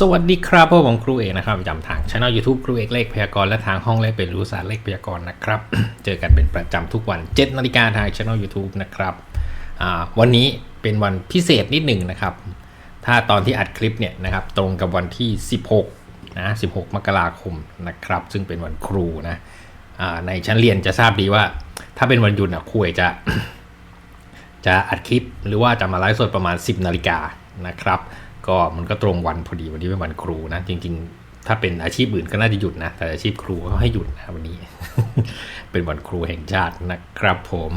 สวัสดีครับผมครูเอกนะครับประจำทางช่อง YouTube ครูเอกเลขพยากรณ์และทางห้องเลขเป็นรู้ศาสตร์เลขพยากรณ์นะครับ เจอกันเป็นประจำทุกวัน7นาฬิกาทางช่อง YouTube นะครับวันนี้เป็นวันพิเศษนิดหนึ่งนะครับ ถ้าตอนที่อัดคลิปเนี่ยนะครับตรงกับวันที่ 16นะ16 มกราคมนะครับ ซึ่งเป็นวันครูนะในชั้นเรียนจะทราบดีว่า ถ้าเป็นวันหยุดนะครูเอกจะจะอัดคลิป หรือว่าจะมาไลฟ์สดประมาณ 10นาฬิกานะครับ ก็มันก็ตรงวันพอดีวันนี้เป็นวันครูนะ จริง ๆ ถ้าเป็นอาชีพอื่นก็น่าจะหยุดนะ แต่อาชีพครูเขาให้หยุดนะวันนี้ เป็นวันครูแห่งชาตินะครับผม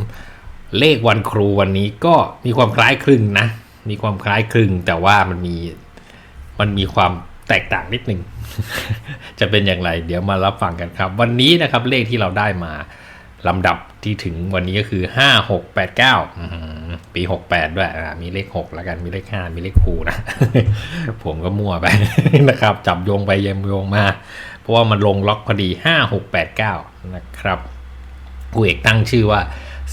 เลขวันครูวันนี้ก็มีความคล้ายคลึงนะ มีความคล้ายคลึง แต่ว่ามันมีมันมีความแตกต่างนิดนึง จะเป็นอย่างไร เดี๋ยวมารับฟังกันครับ วันนี้นะครับเลขที่เราได้มา ลำดับที่ถึงวันนี้ก็คือ 5 6 8 9 ปี 68 ด้วยมีเลข 6 แล้วกันมีเลข 5 มีเลขคูนะ ผมก็มั่วไปนะครับ จับโยงไปเยมโยงมา เพราะว่ามันลงล็อกพอดี 5 6 8 9 นะครับกูเอกตั้งชื่อว่า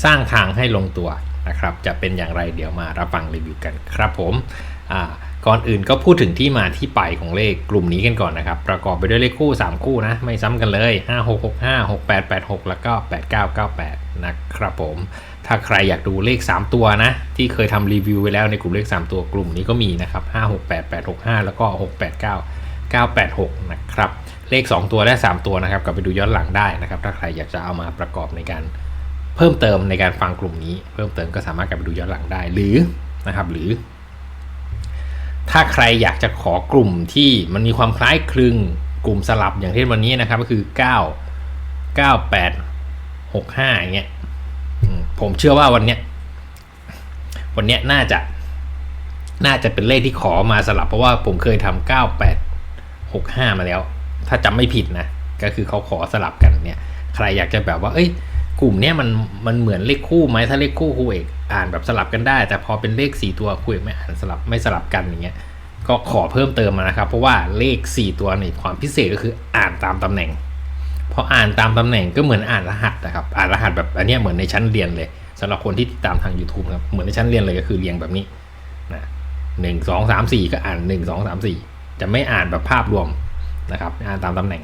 สร้างทางให้ลงตัวนะครับ จะเป็นอย่างไรเดี๋ยวมารับฟังรีวิวกันครับผมอ่า ก่อนอื่นก็พูดถึงที่มาที่ไปของเลขกลุ่มนี้กันก่อนนะครับ ประกอบไปด้วยเลขคู่ 3 คู่นะ ไม่ซ้ำกันเลย 5 6 6 5 6 8 8 6 แล้วก็ 8 9 9 8 นะครับผม ถ้าใครอยากดูเลข 3 ตัวนะ ที่เคยทำรีวิวไว้แล้วในกลุ่มเลข 3 ตัวกลุ่มนี้ก็มีนะครับ 5 6 8 8 6 5 แล้วก็ 6 8 9 9 8 6 นะครับ เลข 2 ตัวและ 3 ตัวนะครับกลับไปดูย้อนหลังได้นะครับ ถ้าใครอยากจะเอามาประกอบในการเพิ่มเติมในการฟังกลุ่มนี้ เพิ่มเติมก็สามารถกลับไปดูย้อนหลังได้หรือนะครับ หรือ ถ้าใครอยากจะขอกลุ่มที่มันมีความคล้ายคลึงกลุ่มสลับอย่างเช่นวันนี้นะครับก็คือ 9 9 8 6 5อย่างเงี้ยผมเชื่อว่าวันเนี้ยวันเนี้ยน่าจะ น่าจะเป็นเลขที่ขอมาสลับ เพราะว่าผมเคยทำ9 8 6 5มาแล้ว ถ้าจำไม่ผิดนะ ก็คือเขาขอสลับกันเนี่ย ใครอยากจะแบบว่า เอ้ย กลุ่มเนี้ยมันมันเหมือนเลขคู่ไหมถ้าเลขคู่ครูเอกอ่านแบบสลับกันได้ แต่พอเป็นเลขสี่ตัวครูเอกไม่อ่านสลับไม่สลับกันอย่างเงี้ยก็ขอเพิ่มเติมมานะครับ เพราะว่าเลข 4 ตัวในความพิเศษก็คืออ่านตามตำแหน่งพออ่านตามตำแหน่งก็เหมือนอ่านรหัสนะครับอ่านรหัสแบบอันนี้เหมือนในชั้นเรียนเลยสำหรับคนที่ติดตามทาง YouTube ครับเหมือนในชั้นเรียนเลยก็คือเรียงแบบนี้นะหนึ่งสองสามสี่ก็อ่านหนึ่งสองสามสี่จะไม่อ่านแบบภาพรวมนะครับ อ่านตามตำแหน่ง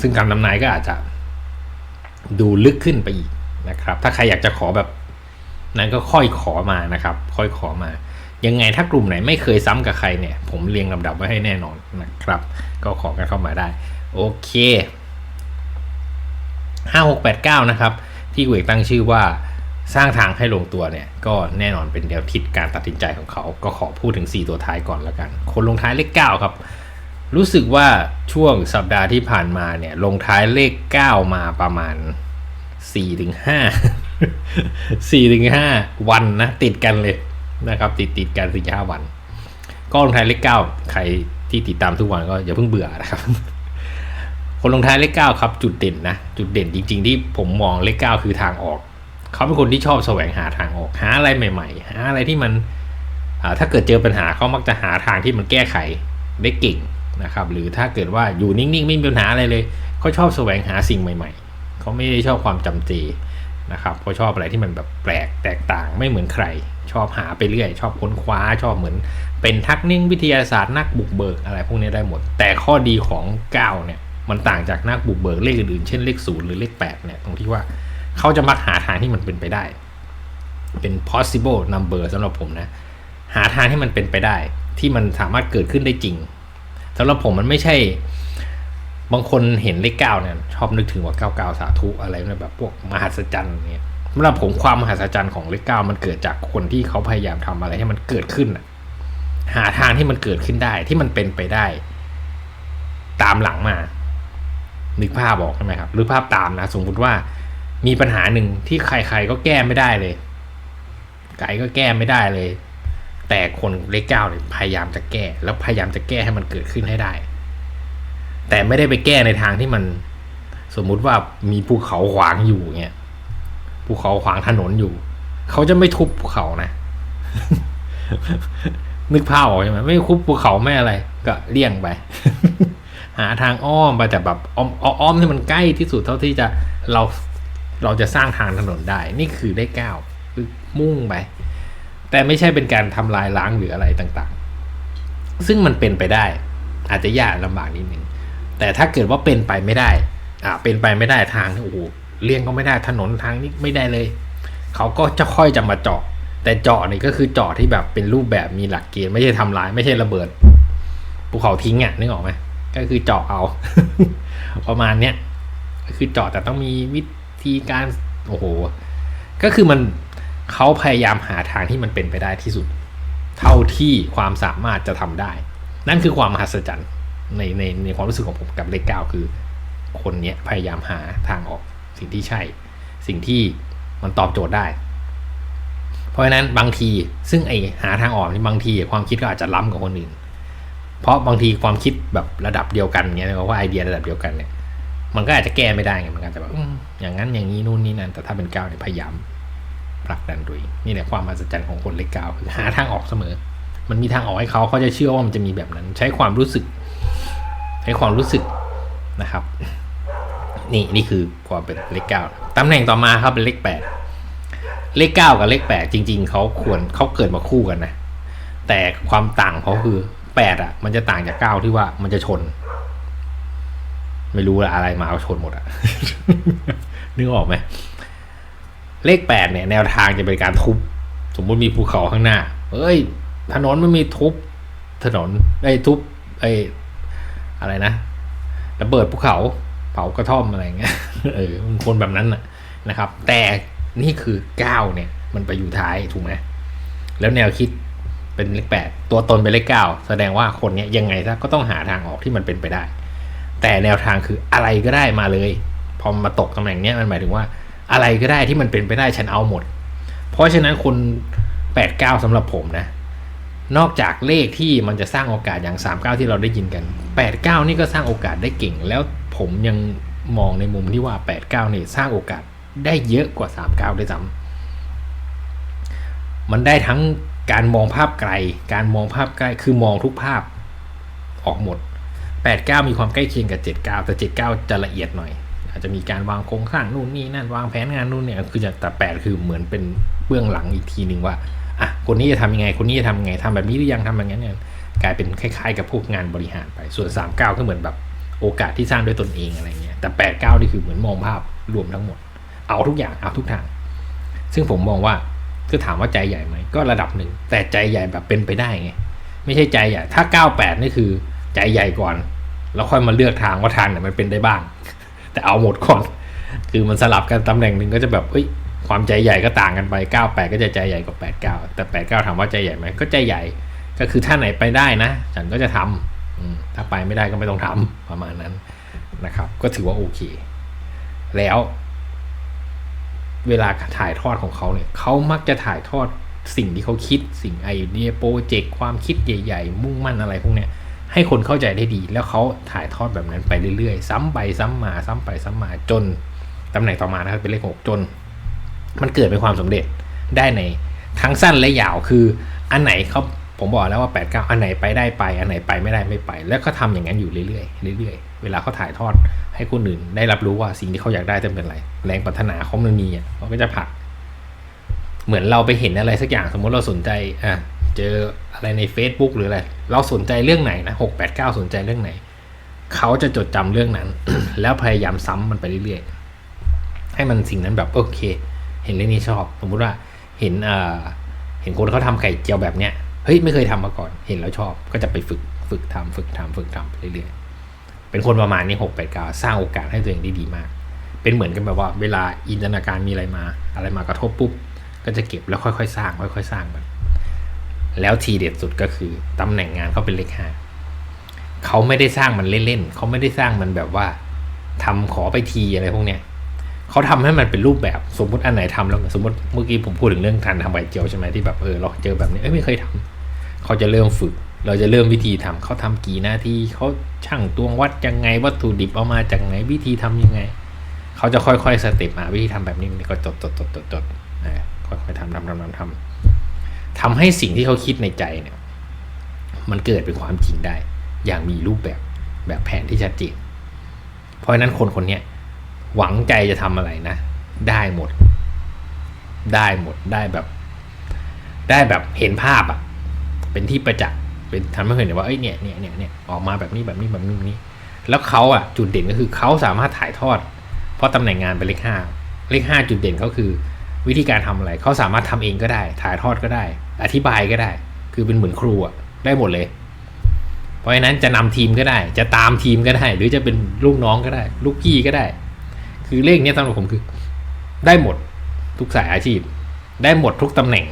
ซึ่งคำนำนายก็อาจจะ ดูลึกขึ้นไปอีกนะครับ ถ้าใครอยากจะขอแบบนั้นก็ค่อยขอมานะครับ ค่อยขอมา ยังไงถ้ากลุ่มไหนไม่เคยซ้ำกับใครเนี่ย ผมเรียงลำดับไว้ให้แน่นอนนะครับ ก็ขอกันเข้ามาได้ โอเค 5689 นะครับ ที่เวกตั้งชื่อว่าสร้างทางให้ลงตัวเนี่ย ก็แน่นอนเป็นแนวคิดการตัดสินใจของเขา ก็ขอพูดถึง 4 ตัวท้ายก่อนแล้วกัน คนลงท้ายเลข9ครับ รู้สึกว่าช่วงสัปดาห์ที่ผ่านมาเนี่ย ลงท้ายเลข 9 มาประมาณ 4-5ถึง5 4ถึง5วันนะ ติดกันเลยนะครับ ติดติดกันสี่ห้าวัน ก็ลงท้ายเลข 9 ใครที่ติดตามทุกวันก็อย่าเพิ่งเบื่อนะครับ คนลงท้ายเลขเก้าครับ จุดเด่นนะ จุดเด่นจริง ๆ ที่ผมมองเลขเก้าคือทางออก เขาเป็นคนที่ชอบแสวงหาทางออก หาอะไรใหม่ ๆ หาอะไรที่มันถ้าเกิดเจอปัญหาเขามักจะหาทางที่มันแก้ไขได้เก่ง นะครับหรือถ้าเกิดว่าอยู่นิ่งๆ ไม่มีปัญหาอะไรเลยเขาชอบแสวงหาสิ่งใหม่ ๆเขาไม่ได้ชอบความจำเจนะครับเขาชอบอะไรที่มันแบบแปลกแตกต่างไม่เหมือนใคร ชอบหาไปเรื่อย ชอบค้นคว้าชอบเหมือน เป็นทักนิ่งวิทยาศาสตร์นักบุกเบิกอะไรพวกนี้ได้หมด แต่ข้อดีของ9เนี่ยมันต่างจากนักบุกเบิกเลขอื่นๆเช่นเลขศูนย์หรือเลข8เนี่ยตรงที่ว่าเขาจะมักหาทางที่มันเป็นไปได้ เป็น possible number สำหรับผมนะหาทางที่มันเป็นไปได้ ที่มันสามารถเกิดขึ้นได้จริง สำหรับผมมันไม่ใช่ บางคนเห็นเลขเก้าเนี่ยชอบนึกถึงว่าเก้าเก้าสาธุอะไรแบบพวกมหัศจรรย์เนี่ยสำหรับผมความมหัศจรรย์ของเลขเก้ามันเกิดจากคนที่เขาพยายามทำอะไรให้มันเกิดขึ้นหาทางที่มันเกิดขึ้นได้ที่มันเป็นไปได้ ตามหลังมา นึกภาพบอกใช่ไหมครับ หรือภาพตามนะสมมุติว่ามีปัญหาหนึ่งที่ใครๆก็แก้ไม่ได้เลย ไก่ก็แก้ไม่ได้เลย แต่คนเลขเก้าเนี่ยพยายามจะแก้ แล้วพยายามจะแก้ให้มันเกิดขึ้นให้ได้ แต่ไม่ได้ไปแก้ในทางที่มัน สมมุติว่ามีภูเขาขวางอยู่เงี้ยภูเขาขวางถนนอยู่ เขาจะไม่ทุบภูเขานะ นึกภาพออกใช่ไหมไม่ทุบภูเขาไม่อะไร ก็เลี่ยงไป หาทางอ้อมไปแต่แบบอ้อมอ้อมที่มันใกล้ที่สุดเท่าที่จะเราเราจะสร้างทางถนนได้ นี่คือได้เก้าคือมุ่งไป แต่ไม่ใช่เป็นการทำลายล้างหรืออะไรต่างๆ ซึ่งมันเป็นไปได้ อาจจะยากลำบากนิดนึงแต่ถ้าเกิดว่าเป็นไปไม่ได้ อ่าเป็นไปไม่ได้ทางโอ้โหเลี่ยงก็ไม่ได้ถนนทางนี้ไม่ได้เลย เขาก็จะค่อยจะมาเจาะ แต่เจาะนี่ก็คือเจาะที่แบบเป็นรูปแบบมีหลักเกณฑ์ไม่ใช่ทำลาย ไม่ใช่ระเบิดภูเขาทิ้งอะนึกออกไหมก็คือเจาะเอา ประมาณเนี้ยคือเจาะแต่ต้องมีวิธีการโอ้โห ก็คือมัน เขาพยายามหาทางที่มันเป็นไปได้ที่สุด เท่าที่ความสามารถจะทำได้ นั่นคือความมหัศจรรย์ในในในความรู้สึกของผมกับเลขเก้าคือ คนเนี้ยพยายามหาทางออกสิ่งที่ใช่ สิ่งที่มันตอบโจทย์ได้ เพราะฉะนั้นบางทีซึ่งไอหาทางออกนี่บางทีความคิดก็อาจจะล้ำกับคนอื่น เพราะบางทีความคิดแบบระดับเดียวกันเงี้ยนะว่าไอเดียระดับเดียวกันเนี่ยมันก็อาจจะแก้ไม่ได้ไงมันอาจจะแบบอืมอย่างนั้นอย่างนี้นู่นนี่นั่นแต่ถ้าเป็นก้าวเนี่ยพยายาม ผลักดันตัวเองนี่แหละความมหัศจรรย์ของคนเลขเก้าคือหาทางออกเสมอ มันมีทางออกให้เขาเขาจะเชื่อว่ามันจะมีแบบนั้น ใช้ความรู้สึก ใช้ความรู้สึกนะครับ นี่นี่คือความเป็นเลขเก้าตำแหน่งต่อมาครับเป็นเลขแปดเลขเก้ากับเลขแปดจริง ๆเขาควรเขาเกิดมาคู่กันนะแต่ความต่างเขาคือแปดอะ มันจะต่างจากเก้าที่ว่ามันจะชน ไม่รู้ละอะไรมาเอาชนหมดอะนึกออกไหม เลขแปดเนี่ย แนวทางจะเป็นการทุบ สมมุติมีภูเขาข้างหน้า เอ้ย ถนนไมันมีทุบ ถนนไอ้ทุบไอ้อะไรนะระเบิดภูเขาเผากระท่อมอะไรเงี้ยเออคนแบบนั้นนะครับ แต่นี่คือเก้าเนี่ย มันไปอยู่ท้ายถูกไหมแล้วแนวคิดเป็นเลขแปดตัวตนเป็นเลขเก้าแสดงว่าคนเนี้ยยังไงซะก็ต้องหาทางออกที่มันเป็นไปได้ แต่แนวทางคืออะไรก็ได้มาเลย พอมาตกตำแหน่งเนี้ยมันหมายถึงว่า อะไรก็ได้ที่มันเป็นไปได้ฉันเอาหมด เพราะฉะนั้นคนแปดเก้าสำหรับผมนะ นอกจากเลขที่มันจะสร้างโอกาสอย่าง 3 9 ที่เราได้ยินกัน 8 9 นี่ก็สร้างโอกาสได้เก่ง แล้วผมยังมองในมุมที่ว่า 8 9นี่สร้างโอกาสได้เยอะกว่า 3 9 ด้วยซ้ำมันได้ทั้งการมองภาพไกล การมองภาพใกล้ คือมองทุกภาพออกหมด 8 9 มีความใกล้เคียงกับ 7 9 แต่ 7 9 จะละเอียดหน่อย จะมีการวางโครงสร้างนู่นนี่นั่นวางแผนงานนู่นเนี่ยคือจะแต่8คือเหมือนเป็นเบื้องหลังอีกทีหนึ่งว่าอะคนนี้จะทำยังไง คนนี้จะทำยังไงทำแบบนี้หรือยังทำแบบนั้นเนี่ยกลายเป็นคล้ายๆ กับพวกงานบริหารไป ส่วน 3 9 ก็เหมือนแบบโอกาสที่สร้างด้วยตนเองอะไรเงี้ยแต่ 8 9 นี่คือเหมือนมองภาพรวมทั้งหมด เอาทุกอย่างเอาทุกทาง ซึ่งผมมองว่าคือถามว่าใจใหญ่ไหมก็ระดับหนึ่งแต่ใจใหญ่แบบเป็นไปได้ไงไม่ใช่ใจใหญ่ถ้า 98 นี่คือใจใหญ่ก่อน แล้วค่อยมาเลือกทางว่าทางไหนมันเป็นได้บ้าง แต่เอาหมดก่อน คือมันสลับกันตำแหน่งหนึ่งก็จะแบบเอ้ยความใจใหญ่ก็ต่างกันไป 98 ก็จะใจใหญ่กว่า 89 แต่ 89 ถามว่าใจใหญ่ไหมก็ใจใหญ่ ก็คือถ้าไหนไปได้นะ ฉันก็จะทำถ้าไปไม่ได้ก็ไม่ต้องทำประมาณนั้นนะครับ ก็ถือว่าโอเค แล้ว เวลาถ่ายทอดของเขาเนี่ยเขามักจะถ่ายทอดสิ่งที่เขาคิด สิ่งไอเดียโปรเจกต์ความคิดใหญ่ ๆ มุ่งมั่นอะไรพวกเนี้ย ให้คนเข้าใจได้ดี แล้วเขาถ่ายทอดแบบนั้นไปเรื่อยๆ ซ้ำไปซ้ำมา ซ้ำไปซ้ำมาจนตำแหน่งต่อมานะครับเป็นเลขหกจน มันเกิดเป็นความสำเร็จได้ในทั้งสั้นและยาวคือ อันไหนเขาผมบอกแล้วว่า8ปดเก้าอันไหนไปได้ไป อันไหนไปไม่ได้ไม่ไป แล้วก็ทำอย่างนั้นอยู่เรื่อยๆเรื่อยๆ เวลาเขาถ่ายทอดให้คนอื่นได้รับรู้ว่าสิ่งที่เขาอยากได้จะเป็นอะไร แรงปรารถนาเขามันมีอะเขาก็จะผัก เหมือนเราไปเห็นอะไรสักอย่างสมมติเราสนใจอะ เจออะไรใน Facebook หรืออะไร เราสนใจเรื่องไหนนะหกแปดเก้าสนใจเรื่องไหน เขาจะจดจำเรื่องนั้น แล้วพยายามซ้ำมันไปเรื่อยๆ ให้มันสิ่งนั้นแบบโอเค เห็นเรื่องนี้ชอบ สมมุติว่าเห็นเอ่อเห็นคนเขาทำไข่เจียวแบบเนี้ยเฮ้ยไม่เคยทำมาก่อน เห็นแล้วชอบ ก็จะไปฝึกฝึกทำฝึกทำฝึกทำไปเรื่อยๆ เป็นคนประมาณนี้หกแปดเก้าสร้างโอกาสให้ตัวเองได้ดีมาก เป็นเหมือนกันแบบว่า เวลาอินทนาการมีอะไรมา อะไรมากระทบปุ๊บก็จะเก็บแล้วค่อยๆ สร้าง ค่อยๆ สร้างมัน แล้วทีเด็ดสุดก็คือตำแหน่งงานเขาเป็นเลขห้าเขาไม่ได้สร้างมันเล่นๆเขาไม่ได้สร้างมันแบบว่าทำขอไปทีอะไรพวกเนี้ยเขาทำให้มันเป็นรูปแบบสมมติอันไหนทำแล้วสมมติเมื่อกี้ผมพูดถึงเรื่องการทำใบเจียวใช่ไหมที่แบบเออเราเจอแบบนี้เอ้ยไม่เคยทำเขาจะเริ่มฝึก เราจะเริ่มวิธีทำเขาทำกี่นาทีเขาช่างตวงวัดยังไงวัตถุดิบเอามาจากไหนวิธีทำยังไง เขาจะค่อยๆสเต็ปมาวิธีทำแบบนี้ก็จดจดจดจดจดค่อยๆทำทำทำทำทำ ทำให้สิ่งที่เขาคิดในใจเนี่ยมันเกิดเป็นความจริงได้ อย่างมีรูปแบบแบบแผนที่ชัดเจนเพราะฉะนั้นคนคนนี้หวังใจจะทำอะไรนะ ได้หมด ได้หมดได้แบบ ได้แบบเห็นภาพอะเป็นที่ประจักษ์เป็นทำให้เห็นว่าเอ้ยเนี่ยเนี่ยเนี่ยเนี่ยออกมาแบบนี้แบบนี้แบบนี้แบบนี้ แล้วเขาอะจุดเด่นก็คือเขาสามารถถ่ายทอด เพราะตำแหน่งงานเป็นเลขห้าเลขห้าจุดเด่นเขาคือ วิธีการทำอะไรเขาสามารถทำเองก็ได้ ถ่ายทอดก็ได้ อธิบายก็ได้ คือเป็นเหมือนครูอะได้หมดเลย เพราะฉะนั้นจะนำทีมก็ได้ จะตามทีมก็ได้ หรือจะเป็นลูกน้องก็ได้ ลูกพี่ก็ได้ คือเลขนี้สำหรับผมคือ ได้หมดทุกสายอาชีพ ได้หมดทุกตำแหน่ง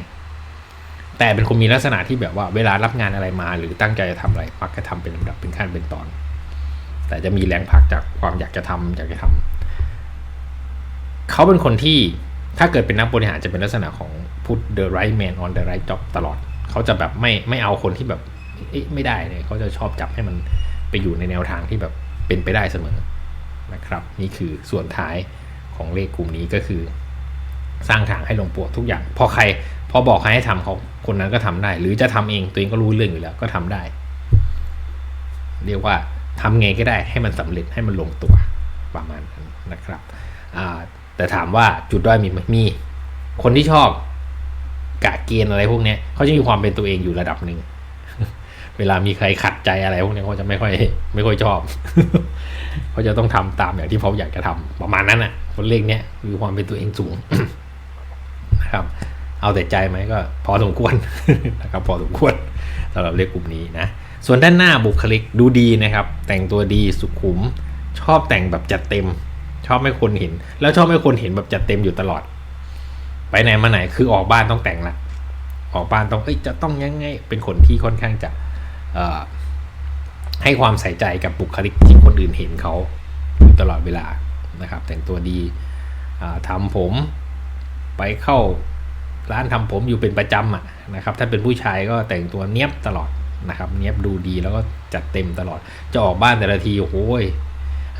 แต่เป็นคนมีลักษณะที่แบบว่า เวลารับงานอะไรมา หรือตั้งใจจะทำอะไรมักจะทำเป็นลำดับเป็นขั้นเป็นตอน แต่จะมีแรงผลักจากความอยากจะทำอยากจะทำเขาเป็นคนที่ ถ้าเกิดเป็นนักบริหารจะเป็นลักษณะของ put the right man on the right job ตลอด เขาจะแบบไม่ไม่เอาคนที่แบบไม่ได้เลยเขาจะชอบจับให้มันไปอยู่ในแนวทางที่แบบเป็นไปได้เสมอนะครับ นี่คือส่วนท้ายของเลขกลุ่มนี้ก็คือ สร้างทางให้ลงปวดทุกอย่าง พอใครพอบอกใครให้ทำเขาคนนั้นก็ทำได้ หรือจะทำเองตัวเองก็รู้เรื่องอยู่แล้วก็ทำได้ เรียกว่าทำไงก็ได้ให้มันสำเร็จให้มันลงตัวประมาณนั้นนะครับอ่า แต่ถามว่าจุดด้อยมีไหมมี คนที่ชอบกะเกณฑ์อะไรพวกเนี้ยเขาจะมีความเป็นตัวเองอยู่ระดับหนึ่งเวลามีใครขัดใจอะไรพวกนี้เขาจะไม่ค่อย ไม่ค่อยชอบเขาจะต้องทำตามอย่างที่เขาอยากจะทำประมาณนั้นอะ คนเลขเนี้ยมีความเป็นตัวเองสูงนะครับ เอาแต่ใจไหมก็ พอสมควรนะครับ พอสมควรสำหรับเลขกลุ่มนี้นะส่วนด้านหน้าบุคลิกดูดีนะครับ แต่งตัวดีสุขุมชอบแต่งแบบจัดเต็ม ชอบให้คนเห็น แล้วชอบให้คนเห็นแบบจัดเต็มอยู่ตลอด ไปไหนมาไหนคือออกบ้านต้องแต่งละออกบ้านต้องเอ้ยจะต้องยังไงเป็นคนที่ค่อนข้างจะให้ความใส่ใจกับบุคลิกที่คนอื่นเห็นเขาอยู่ตลอดเวลานะครับ แต่งตัวดีอ่าทำผมไปเข้าร้านทำผมอยู่เป็นประจำอะนะครับ ถ้าเป็นผู้ชายก็แต่งตัวเนี้ยบตลอดนะครับ เนี้ยบดูดีแล้วก็จัดเต็มตลอด จะออกบ้านแต่ละทีโอ้ย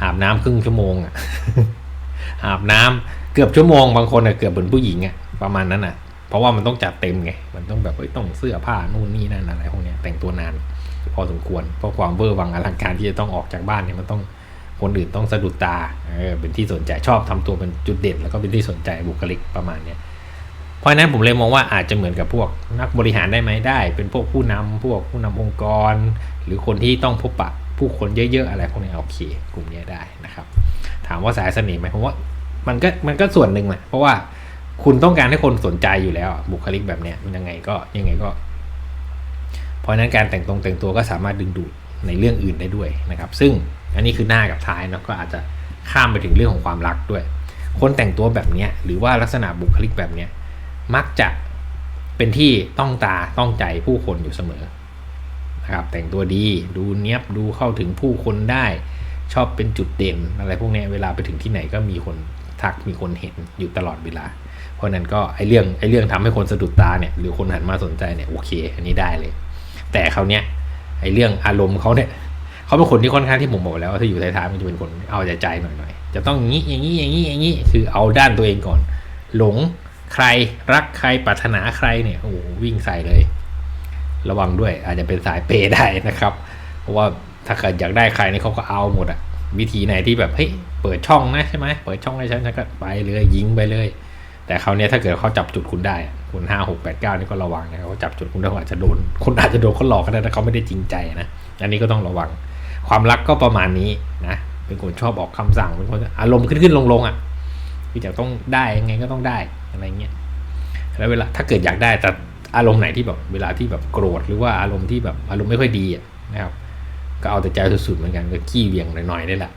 อาบน้ำครึ่งชั่วโมงอะอาบน้ำเกือบชั่วโมงบางคนอะเกือบเหมือนผู้หญิงอะประมาณนั้นอะเพราะว่ามันต้องจัดเต็มไง มันต้องแบบเฮ้ยต้องเสื้อผ้านู่นนี่นั่นอะไรพวกเนี้ยแต่งตัวนาน พอสมควร เพราะความเวอร์วังอลังการที่จะต้องออกจากบ้านเนี่ยมันต้องคนอื่นต้องสะดุดตาเออเป็นที่สนใจชอบทำตัวเป็นจุดเด่น แล้วก็เป็นที่สนใจบุคลิกประมาณเนี้ยเพราะฉะนั้นผมเลยมองว่าอาจจะเหมือนกับพวกนักบริหารได้ไหมได้ เป็นพวกผู้นำพวกผู้นำองค์กร หรือคนที่ต้องพบปะ ผู้คนเยอะๆอะไรพวกนี้โอเค กลุ่มนี้ได้นะครับ ถามว่าสายเสน่ห์ไหมผมว่ามันก็มันก็ส่วนหนึ่งแหละเพราะว่าคุณต้องการให้คนสนใจอยู่แล้ว บุคลิกแบบเนี้ยมันยังไงก็ยังไงก็ เพราะฉะนั้นการแต่งตรงแต่งตัวก็สามารถดึงดูดในเรื่องอื่นได้ด้วยนะครับ ซึ่งอันนี้คือหน้ากับท้ายเนาะก็อาจจะข้ามไปถึงเรื่องของความรักด้วย คนแต่งตัวแบบเนี้ยหรือว่าลักษณะบุคลิกแบบเนี้ยมักจะเป็นที่ต้องตาต้องใจผู้คนอยู่เสมอ นะครับแต่งตัวดีดูเนี้ยบดูเข้าถึงผู้คนได้ชอบเป็นจุดเด่นอะไรพวกนี้เวลาไปถึงที่ไหนก็มีคนทักมีคนเห็นอยู่ตลอดเวลา เพราะนั้นก็ไอเรื่องไอเรื่องทำให้คนสะดุดตาเนี่ยหรือคนหันมาสนใจเนี่ยโอเค อันนี้ได้เลย แต่เขาวเนี้ยไอเรื่องอารมณ์เขาเนี่ยเขาเป็นคนที่ค่อนข้างที่ผมบอกแล้วว่าถ้าอยู่ท้ายๆมันจะเป็นคนเอาใจใจหน่อยๆจะต้องอย่างนี้อย่างนี้อย่างนี้อย่างนี้คือเอาด้านตัวเองก่อน หลงใครรักใครปรารถนาใครเนี่ยโอ้โหวิ่งใส่เลย ระวังด้วย อาจจะเป็นสายเปย์ได้นะครับ เพราะว่าถ้าเกิดอยากได้ใครนี่เขาก็เอาหมดอะวิธีไหนที่แบบเฮ้ยเปิดช่องนะใช่ไหมเปิดช่องให้ฉันฉันก็ไปเลยยิงไปเลย แต่เขาวเนี้ยถ้าเกิดเขาจับจุดคุณได้คุณห้าหกแปดเก้านี่ก็ระวังนะเขาจับจุดคุณได้าอาจจะโดนคุณอาจจะโดนเขาหลอกก็ได้ถ้าเขาไม่ได้จริงใจนะอันนี้ก็ต้องระวัง ความรักก็ประมาณนี้นะเป็นคนชอบออกคำสั่งเป็นคนอารมณ์ขึ้นขึ้นลงลงๆอะที่จะต้องได้ยังไงก็ต้องได้อะไรเงี้ยแล้วเวลาถ้าเกิดอยากได้แต่ อารมณ์ไหนที่แบบเวลาที่แบบโกรธหรือว่าอารมณ์ที่แบบอารมณ์ไม่ค่อยดีนะครับ ก็เอาแต่ใจสุดๆเหมือนกันก็ขี้เวียงหน่อยๆนี่แหละ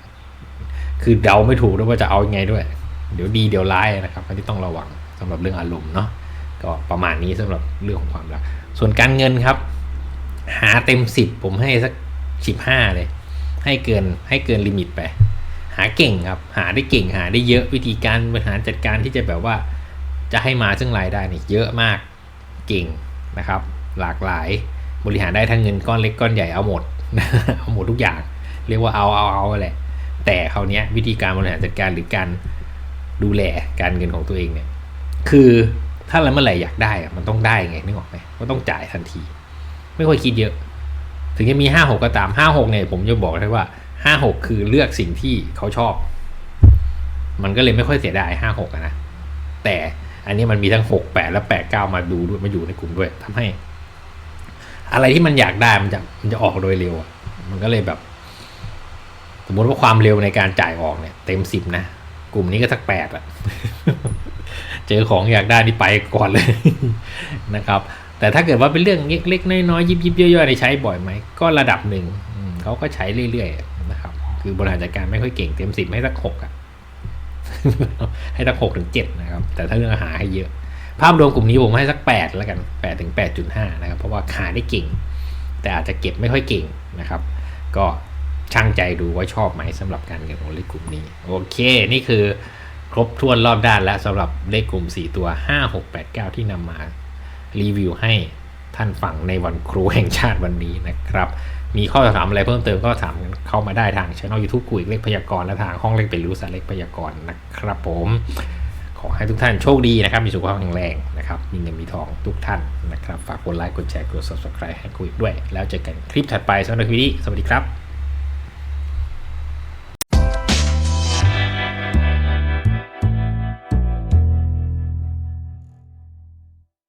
คือเดาไม่ถูกด้วยว่าจะเอาอยังไงด้วย เดี๋ยวดีเดี๋ยวร้ายนะครับอันนี้ต้องระวังสำหรับเรื่องอารมณ์เนาะก็ประมาณนี้สำหรับเรื่องของความรัก ส่วนการเงินครับ หาเต็มสิบผมให้สักสิบห้าเลย ให้เกินให้เกินลิมิตไป หาเก่งครับ หาได้เก่งหาได้เยอะวิธีการบริหารจัดการที่จะแบบว่า จะให้มาซึ่งรายได้นี่เยอะมาก เก่งนะครับ หลากหลายบริหารได้ทั้งเงินก้อนเล็กก้อนใหญ่เอาหมดเอาหมดทุกอย่าง เรียกว่าเอาเอาเอาแหละแต่คราวเนี้ยวิธีการบริหารจัดการหรือการดูแลการเงินของตัวเองเนี่ยคือถ้าเราเมื่อไหร่อยากได้มันต้องได้ไงนึกออกไหมก็ต้องจ่ายทันที ไม่ค่อยคิดเยอะ ถึงจะมีห้าหกก็ตามห้าหกเนี่ยผมจะบอกได้ว่าห้าหกคือเลือกสิ่งที่เขาชอบ มันก็เลยไม่ค่อยเสียดายห้าหกนะแต่ อันนี้มันมีทั้งหกแปดและแปดเก้ามาดูด้วยมาอยู่ในกลุ่มด้วยทำให้ อะไรที่มันอยากได้มันจะมันจะออกโดยเร็ว มันก็เลยแบบ สมมติว่าความเร็วในการจ่ายออกเนี่ย เต็มสิบนะ กลุ่มนี้ก็สักแปดอะเจอของอยากได้นี่ไปก่อนเลยนะครับ แต่ถ้าเกิดว่าเป็นเรื่องเล็กๆน้อยๆยิบยิบย่อยๆในใช้บ่อยไหม ก็ระดับหนึ่งเขาก็ใช้เรื่อยๆนะครับ คือบริหารจัดการไม่ค่อยเก่งเต็มสิบให้สักหกอะ ให้สักหกถึงเจ็ดนะครับ แต่ถ้าเรื่องอาหารให้เยอะ ภาพรวมกลุ่มนี้ผมให้สักแปดแล้วกันแปดถึงแปดจุดห้านะครับ เพราะว่าขายได้เก่ง แต่อาจจะเก็บไม่ค่อยเก่งนะครับ ก็ช่างใจดูว่าชอบไหมสำหรับการเงินของเลขกลุ่มนี้ โอเค นี่คือครบถ้วนรอบด้านแล้วสำหรับเลขกลุ่ม 4 ตัว 5 6 8 9 ที่นำมารีวิวให้ท่านฟังในวันครูแห่งชาติวันนี้นะครับ มีข้อถามอะไรเพิ่มเติมก็ถามเข้ามาได้ทางช่องยูทูบกุยเล็กพยากรณ์และทางห้องเล็กเป็นรู้สารเล็กพยากรณ์นะครับผมขอให้ทุกท่านโชคดีนะครับ มีสุขภาพแข็งแรงนะครับ มีเงินมีทองทุกท่านนะครับ ฝากกดไลค์ กดแชร์ กด subscribe ให้คุยด้วย แล้วเจอกันคลิปถัดไปสำหรับคลิปนี้ สวัสดีครับ